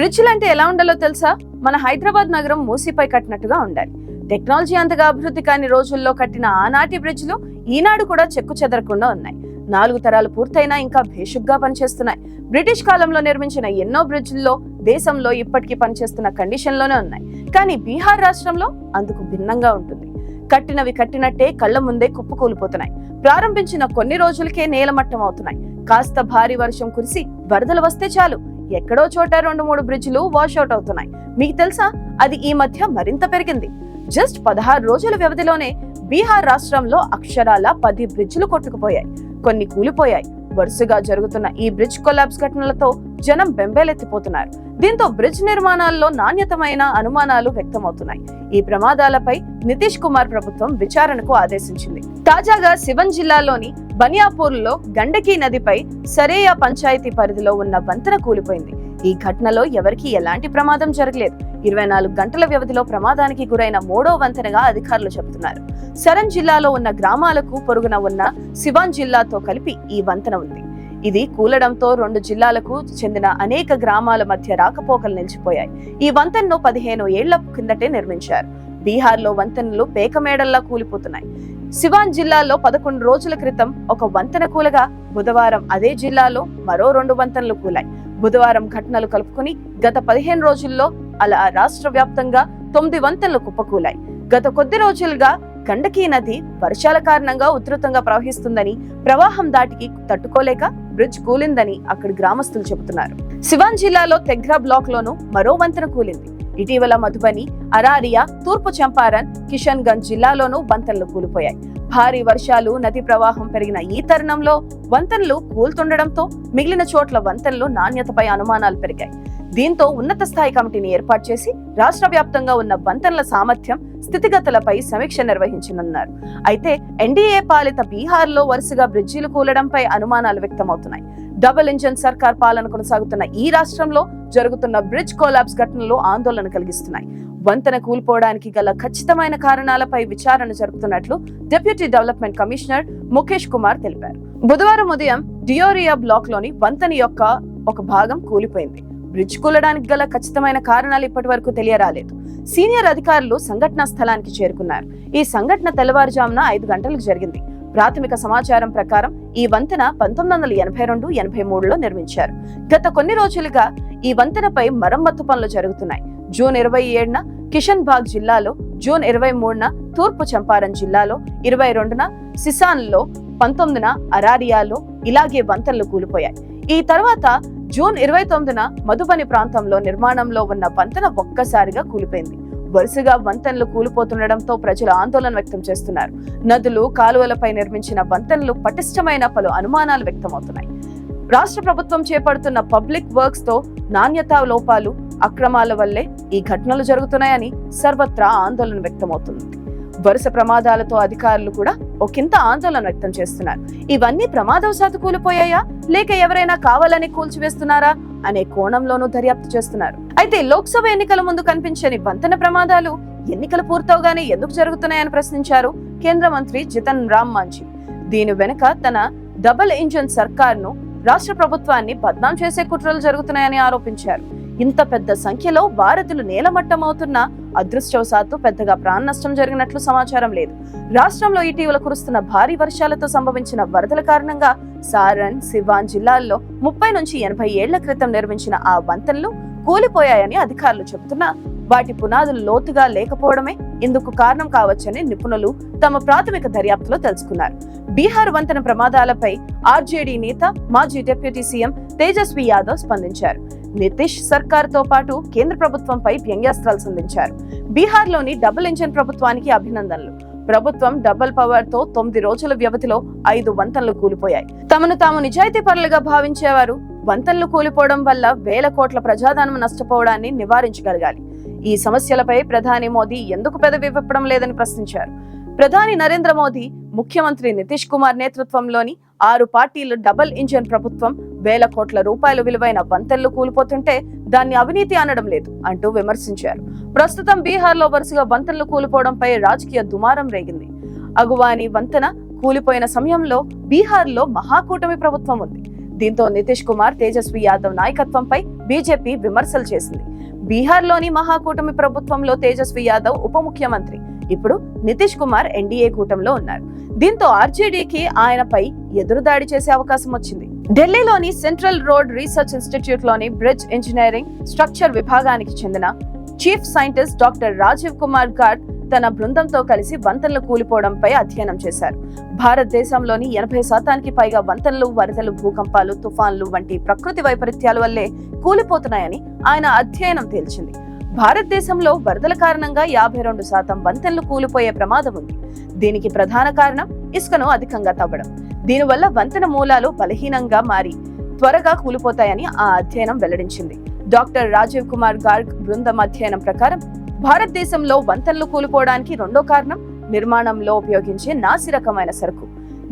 బ్రిడ్జ్లు అంటే ఎలా ఉండాలో తెలుసా? మన హైదరాబాద్ నగరం మూసిపై కట్టినట్టుగా ఉండాలి. టెక్నాలజీ అంతగా అభివృద్ధి కాని రోజుల్లో కట్టిన ఆనాటి బ్రిడ్జ్లు ఈనాడు కూడా చెక్కు చెదరకుండా ఉన్నాయి. నాలుగు తరాలు పూర్తయినా ఇంకా భేషుగ్గా పనిచేస్తున్నాయి. బ్రిటిష్ కాలంలో నిర్మించిన ఎన్నో బ్రిడ్జ్ల్లో దేశంలో ఇప్పటికీ పనిచేస్తున్న కండిషన్లోనే ఉన్నాయి. కానీ బీహార్ రాష్ట్రంలో అందుకు భిన్నంగా ఉంటుంది. కట్టినవి కట్టినట్టే కళ్ళ ముందే కుప్పకూలిపోతున్నాయి ప్రారంభించిన కొన్ని రోజులకే నేలమట్టం అవుతున్నాయి. కాస్త భారీ వర్షం కురిసి వరదలు వస్తే చాలు. ఎక్కడో చోట రెండు మూడు బ్రిడ్జ్లు వాషౌట్ అవుతున్నాయి. మీకు తెలుసా? అది ఈ మధ్య మరింత పెరిగింది. జస్ట్ పదహారు రోజుల వ్యవధిలోనే బీహార్ రాష్ట్రంలో అక్షరాల పది బ్రిడ్జ్లు కొట్టుకుపోయాయి. కొన్ని కూలిపోయాయి. వరుసగా జరుగుతున్న ఈ బ్రిడ్జ్ కొలాబ్స్ ఘటనలతో జనం బెంబేలెత్తిపోతున్నారు. దీంతో బ్రిడ్జ్ నిర్మాణాల్లో నాణ్యతమైన అనుమానాలు వ్యక్తమవుతున్నాయి. ఈ ప్రమాదాలపై నితీష్ కుమార్ ప్రభుత్వం విచారణకు ఆదేశించింది. తాజాగా శివన్ జిల్లాలోని బనియాపూర్లో గండకీ నదిపై సరేయా పంచాయతీ పరిధిలో ఉన్న వంతెన కూలిపోయింది. ఈ ఘటనలో ఎవరికీ ఎలాంటి ప్రమాదం జరగలేదు. ఇరవై నాలుగు గంటల వ్యవధిలో ప్రమాదానికి గురైన మూడో వంతెనగా అధికారులు చెబుతున్నారు. సరన్ జిల్లాలో ఉన్న గ్రామాలకు పొరుగున ఉన్న సివాన్ జిల్లాతో కలిపి ఈ వంతెన ఉంది. ఇది కూలడంతో రెండు జిల్లాలకు చెందిన అనేక గ్రామాల మధ్య రాకపోకలు నిలిచిపోయాయి. ఈ వంతెనను పదిహేను ఏళ్ళ కిందటే నిర్మించారు. బీహార్లో వంతెనలు పేకమేడల్లా కూలిపోతున్నాయి. సివాన్ జిల్లాలో పదకొండు రోజుల క్రితం ఒక వంతెన కూలగా బుధవారం అదే జిల్లాలో మరో రెండు వంతెనలు కూలాయి. బుధవారం ఘటనలు కలుపుకొని గత పదిహేను రోజుల్లో అలా రాష్ట్ర వ్యాప్తంగా తొమ్మిది వంతెనలు కుప్పకూలాయి. గత కొద్ది రోజులుగా గండకీ నది వర్షాల కారణంగా ఉధృతంగా ప్రవహిస్తుందని ప్రవాహం దాటికి తట్టుకోలేక బ్రిడ్జ్ కూలిందని అక్కడి గ్రామస్తులు చెబుతున్నారు. సివాన్ జిల్లాలో తెగ్రా బ్లాక్ లోను మరో వంతెన కూలింది. ఇటీవల మధుబని అరారియా తూర్పు చంపారన్ కిషన్ గంజ్ జిల్లాలోనూ వంతెనలు కూలిపోయాయి. భారీ వర్షాలు నది ప్రవాహం పెరిగిన ఈ తరుణంలో వంతెనలు కూల్తుండడంతో మిగిలిన చోట్ల వంతెనలు నాణ్యతపై అనుమానాలు పెరిగాయి. దీంతో ఉన్నత స్థాయి కమిటీని ఏర్పాటు చేసి రాష్ట్ర వ్యాప్తంగా ఉన్న వంతెనల సామర్థ్యం స్థితిగతులపై సమీక్ష నిర్వహించనున్నారు. అయితే ఎన్డీఏ పాలిత బీహార్లో వరుసగా బ్రిడ్జీలు కూలడంపై అనుమానాలు వ్యక్తమవుతున్నాయి. డబుల్ ఇంజన్ సర్కార్ పాలన కొనసాగుతున్న ఈ రాష్ట్రంలో జరుగుతున్న బ్రిడ్జ్ కోలాబ్స్ ఘటనలు ఆందోళన కలిగిస్తున్నాయి. వంతెన కూలిపోవడానికి గల ఖచ్చితమైన కారణాలపై విచారణ జరుపుతున్నట్లు deputy development commissioner Mukesh Kumar తెలిపారు. బుధవారం ఉదయం డియోరియా బ్లాక్లోని వంతెన యొక్క ఒక భాగం కూలిపోయింది. బ్రిడ్జ్ కూలడానికి గల ఖచ్చితమైన కారణాలు ఇప్పటి వరకు తెలియరాలేదు. సీనియర్ అధికారులు సంఘటనా స్థలానికి చేరుకున్నారు. ఈ సంఘటన తెల్లవారుజామున ఐదు గంటలకు జరిగింది. ప్రాథమిక సమాచారం ప్రకారం ఈ వంతెన పంతొమ్మిది వందల ఎనభై రెండు ఎనభై మూడులో నిర్మించారు. గత కొన్ని రోజులుగా ఈ వంతెనపై మరమ్మత్తు పనులు జరుగుతున్నాయి. జూన్ ఇరవై ఏడున కిషన్ బాగ్ జిల్లాలో జూన్ ఇరవై మూడున తూర్పు చంపారన్ జిల్లాలో ఇరవై రెండున సిసాన్లో పంతొమ్మిదిన అరారియాలో ఇలాగే వంతెనలు కూలిపోయాయి. ఈ తర్వాత జూన్ ఇరవై తొమ్మిదిన మధుబని ప్రాంతంలో నిర్మాణంలో ఉన్న వంతెన ఒక్కసారిగా కూలిపోయింది. వరుసగా వంతెనలు కూలిపోతుండటంతో ప్రజలు ఆందోళన వ్యక్తం చేస్తున్నారు. నదులు కాలువలపై నిర్మించిన వంతెనలు పటిష్టమైన పలు అనుమానాలు వ్యక్తమవుతున్నాయి. రాష్ట్ర ప్రభుత్వం చేపడుతున్న పబ్లిక్ వర్క్స్తో నాణ్యతా లోపాలు అక్రమాల వల్లే ఈ ఘటనలు జరుగుతున్నాయని సర్వత్రా ఆందోళన వ్యక్తమవుతుంది. వరుస ప్రమాదాలతో అధికారులు కూడా ఒకంత ఆందోళన వ్యక్తం చేస్తున్నారు. ఇవన్నీ ప్రమాదవశాత్తు కూలిపోయాయా? లేక ఎవరైనా కావాలని కూల్చివేస్తున్నారా అనే కోణంలోనూ దర్యాప్తు చేస్తున్నారు. అయితే లోక్సభ ఎన్నికల ముందు కనిపించని వంతెన ప్రమాదాలు ఎన్నికలు పూర్తవగానే ఎందుకు జరుగుతున్నాయని ప్రశ్నించారు కేంద్ర మంత్రి జితన్ రామ్ మాంఝీ. దీని వెనుక తన డబుల్ ఇంజన్ సర్కార్ను రాష్ట్ర ప్రభుత్వాన్ని బద్నాం చేసే కుట్రలు జరుగుతున్నాయని ఆరోపించారు. ఇంత పెద్ద సంఖ్యలో భారతులు నేలమట్టమవుతున్న అదృష్టవశాత్తు పెద్దగా ప్రాణ నష్టం జరిగినట్లు సమాచారం లేదు. రాష్ట్రంలో ఇటీవల కురుస్తున్న భారీ వర్షాలతో సంభవించిన వరదల కారణంగా సారన్ సివాన్ జిల్లాల్లో ముప్పై నుంచి ఎనభై ఏళ్ళ క్రితం నిర్మించిన ఆ వంతెనలు కూలిపోయాయని అధికారులు చెబుతున్నా వాటి పునాదులు లోతుగా లేకపోవడమే ఇందుకు కారణం కావచ్చని నిపుణులు తమ ప్రాథమిక దర్యాప్తులో తెలుసుకున్నారు. బీహార్ వంతెన ప్రమాదాలపై ఆర్జేడీ నేత మాజీ డిప్యూటీ సీఎం తేజస్వి యాదవ్ స్పందించారు. నితీష్ సర్కార్తో పాటు కేంద్ర ప్రభుత్వంపై వ్యంగ్యాస్త్రాలు సంధించారు. బీహార్లోని డబుల్ ఇంజన్ ప్రభుత్వానికి అభినందనలు. ప్రభుత్వం డబుల్ పవర్తో తొమ్మిది రోజుల వ్యవధిలో ఐదు వంతెనలు కూలిపోయాయి. తమను తాము నిజాయితీ పరులుగా భావించేవారు వంతెనలు కూలిపోవడం వల్ల వేల కోట్ల ప్రజాధనం నష్టపోవడాన్ని నివారించగలగాలి. ఈ సమస్యలపై ప్రధాని మోదీ ఎందుకు పెదవి విప్పడం లేదని ప్రశ్నించారు. ప్రధాని నరేంద్ర మోదీ ముఖ్యమంత్రి నితీష్ కుమార్ నేతృత్వంలోని ఆరు పార్టీలు డబుల్ ఇంజన్ ప్రభుత్వం వేల కోట్ల రూపాయల విలువైన వంతెనలు కూలిపోతుంటే దాన్ని అవినీతి అనడం లేదు అంటూ విమర్శించారు. ప్రస్తుతం బీహార్లో వరుసగా వంతెనలు కూలిపోవడంపై రాజకీయ దుమారం రేగింది. అగువాని వంతెన కూలిపోయిన సమయంలో బీహార్లో మహాకూటమి ప్రభుత్వం ఉంది. దీంతో నితీష్ కుమార్ తేజస్వి యాదవ్ నాయకత్వంపై బీజేపీ విమర్శలు చేసింది. బీహార్లోని మహాకూటమి ప్రభుత్వంలో తేజస్వి యాదవ్ ఉప ముఖ్యమంత్రి. ఇప్పుడు నితీష్ కుమార్ ఎన్డీఏ కూటమిలో ఉన్నారు. దీంతో ఆర్జేడీకి ఆయనపై ఎదురుదాడి చేసే అవకాశం వచ్చింది. ఢిల్లీలోని సెంట్రల్ రోడ్ రీసెర్చ్ ఇన్స్టిట్యూట్లోని బ్రిడ్జ్ ఇంజనీరింగ్ స్ట్రక్చర్ విభాగానికి చెందిన chief scientist doctor Rajiv Kumar Garg తన బృందంతో కలిసి వంతెనలు కూలిపోవడంపై అధ్యయనం చేశారు. భారతదేశంలోని ఎనభై శాతానికి పైగా వంతెనలు వరదలు భూకంపాలు తుఫాన్లు వంటి ప్రకృతి వైపరీత్యాల వల్లే కూలిపోతున్నాయని ఆయన అధ్యయనం తేల్చింది. భారతదేశంలో వరదల కారణంగా యాభై రెండు శాతం వంతెనలు కూలిపోయే ప్రమాదం ఉంది. దీనికి ప్రధాన కారణం ఇసుకను అధికంగా తవ్వడం. దీనివల్ల వంతెన మూలాలు బలహీనంగా మారి త్వరగా కూలిపోతాయని ఆ అధ్యయనం వెల్లడించింది. డాక్టర్ రాజీవ్ కుమార్ గార్గ్ బృందం అధ్యయనం ప్రకారం భారతదేశంలో వంతెనలు కూలిపోవడానికి రెండో కారణం నిర్మాణంలో ఉపయోగించే నాసి రకమైన సరుకు.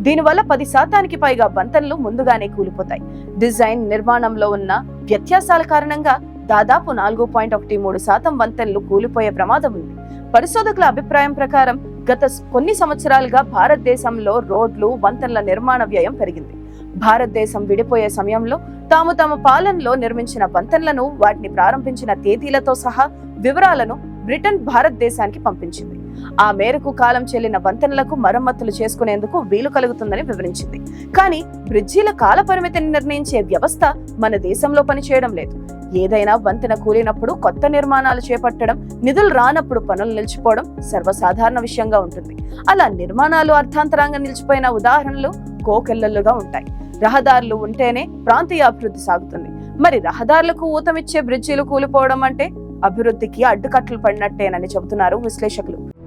దీనివల్ల పది శాతానికి పైగా వంతెనలు ముందుగానే కూలిపోతాయి. డిజైన్ నిర్మాణంలో ఉన్న వ్యత్యాసాల కారణంగా దాదాపు నాలుగు పాయింట్ ఒకటి మూడు శాతం వంతెనలు కూలిపోయే ప్రమాదం ఉంది. పరిశోధకుల అభిప్రాయం ప్రకారం గత కొన్ని సంవత్సరాలుగా భారతదేశంలో రోడ్లు వంతెనల నిర్మాణ వ్యయం పెరిగింది. భారతదేశం విడిపోయే సమయంలో తాము తమ పాలనలో నిర్మించిన వంతెనలను వాటిని ప్రారంభించిన తేదీలతో సహా వివరాలను బ్రిటన్ భారతదేశానికి పంపించింది. ఆ మేరకు కాలం చెల్లిన వంతెనలకు మరమ్మతులు చేసుకునేందుకు వీలు కలుగుతుందని వివరించింది. కానీ బ్రిడ్జీల కాల పరిమితిని నిర్ణయించే వ్యవస్థ మన దేశంలో పనిచేయడం లేదు. ఏదైనా వంతెన కూలినప్పుడు కొత్త నిర్మాణాలు చేపట్టడం నిధులు రానప్పుడు పనులు నిలిచిపోవడం సర్వసాధారణ విషయంగా ఉంటుంది. అలా నిర్మాణాలు అర్థాంతరంగా నిలిచిపోయిన ఉదాహరణలు కోకెల్లలుగా ఉంటాయి. రహదారులు ఉంటేనే ప్రాంతీయ అభివృద్ధి సాగుతుంది. మరి రహదారులకు ఊతమిచ్చే బ్రిడ్జీలు కూలిపోవడం అంటే అభివృద్ధికి అడ్డుకట్లు పడినట్టేనని చెబుతున్నారు విశ్లేషకులు.